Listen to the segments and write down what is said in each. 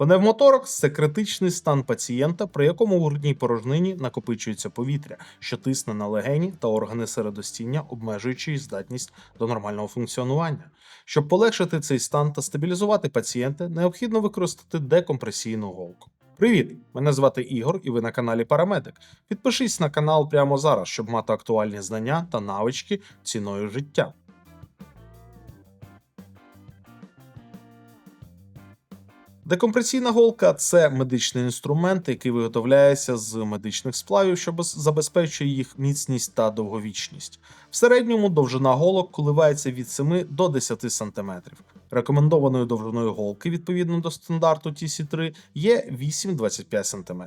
Пневмоторакс це критичний стан пацієнта, при якому у грудній порожнині накопичується повітря, що тисне на легені та органи середостіння, обмежуючи їх здатність до нормального функціонування. Щоб полегшити цей стан та стабілізувати пацієнта, необхідно використати декомпресійну голку. Привіт! Мене звати Ігор, і ви на каналі Парамедик. Підпишись на канал прямо зараз, щоб мати актуальні знання та навички ціною життя. Декомпресійна голка це медичний інструмент, який виготовляється з медичних сплавів, що забезпечує їх міцність та довговічність. В середньому довжина голок коливається від 7 до 10 см. Рекомендованою довжиною голки відповідно до стандарту TC3 є 8-25 см.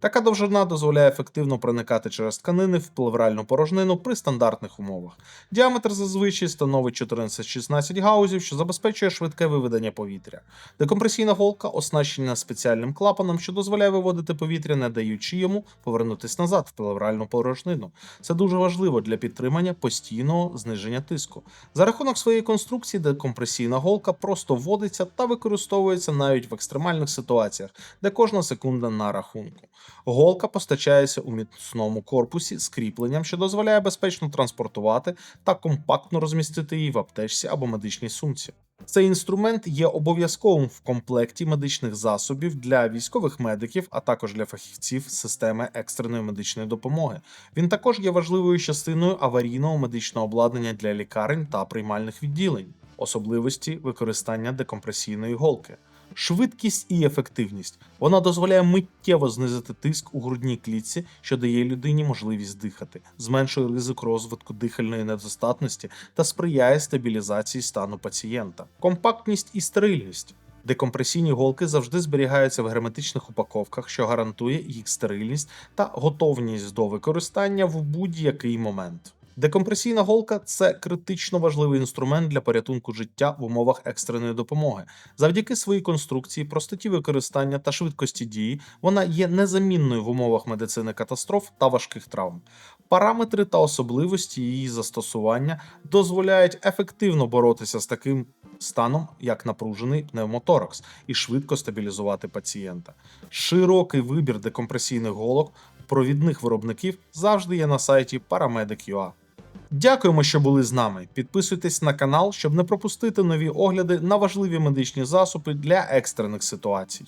Така довжина дозволяє ефективно проникати через тканини в плевральну порожнину при стандартних умовах. Діаметр зазвичай становить 14-16 гаузів, що забезпечує швидке виведення повітря. Декомпресійна голка оснащена спеціальним клапаном, що дозволяє виводити повітря, не даючи йому повернутися назад в плевральну порожнину. Це дуже важливо для підтримання постійного зниження тиску. За рахунок своєї конструкції, декомпресійна голка просто вводиться та використовується навіть в екстремальних ситуаціях, де кожна секунда на рахунку. Голка постачається у міцному корпусі з кріпленням, що дозволяє безпечно транспортувати та компактно розмістити її в аптечці або медичній сумці. Цей інструмент є обов'язковим в комплекті медичних засобів для військових медиків, а також для фахівців системи екстреної медичної допомоги. Він також є важливою частиною аварійного медичного обладнання для лікарень та приймальних відділень, особливості використання декомпресійної голки. Швидкість і ефективність. Вона дозволяє миттєво знизити тиск у грудній клітці, що дає людині можливість дихати, зменшує ризик розвитку дихальної недостатності та сприяє стабілізації стану пацієнта. Компактність і стерильність. Декомпресійні голки завжди зберігаються в герметичних упаковках, що гарантує їх стерильність та готовність до використання в будь-який момент. Декомпресійна голка це критично важливий інструмент для порятунку життя в умовах екстреної допомоги. Завдяки своїй конструкції, простоті використання та швидкості дії, вона є незамінною в умовах медицини катастроф та важких травм. Параметри та особливості її застосування дозволяють ефективно боротися з таким станом, як напружений пневмоторакс, і швидко стабілізувати пацієнта. Широкий вибір декомпресійних голок провідних виробників завжди є на сайті Paramedic.ua. Дякуємо, що були з нами. Підписуйтесь на канал, щоб не пропустити нові огляди на важливі медичні засоби для екстрених ситуацій.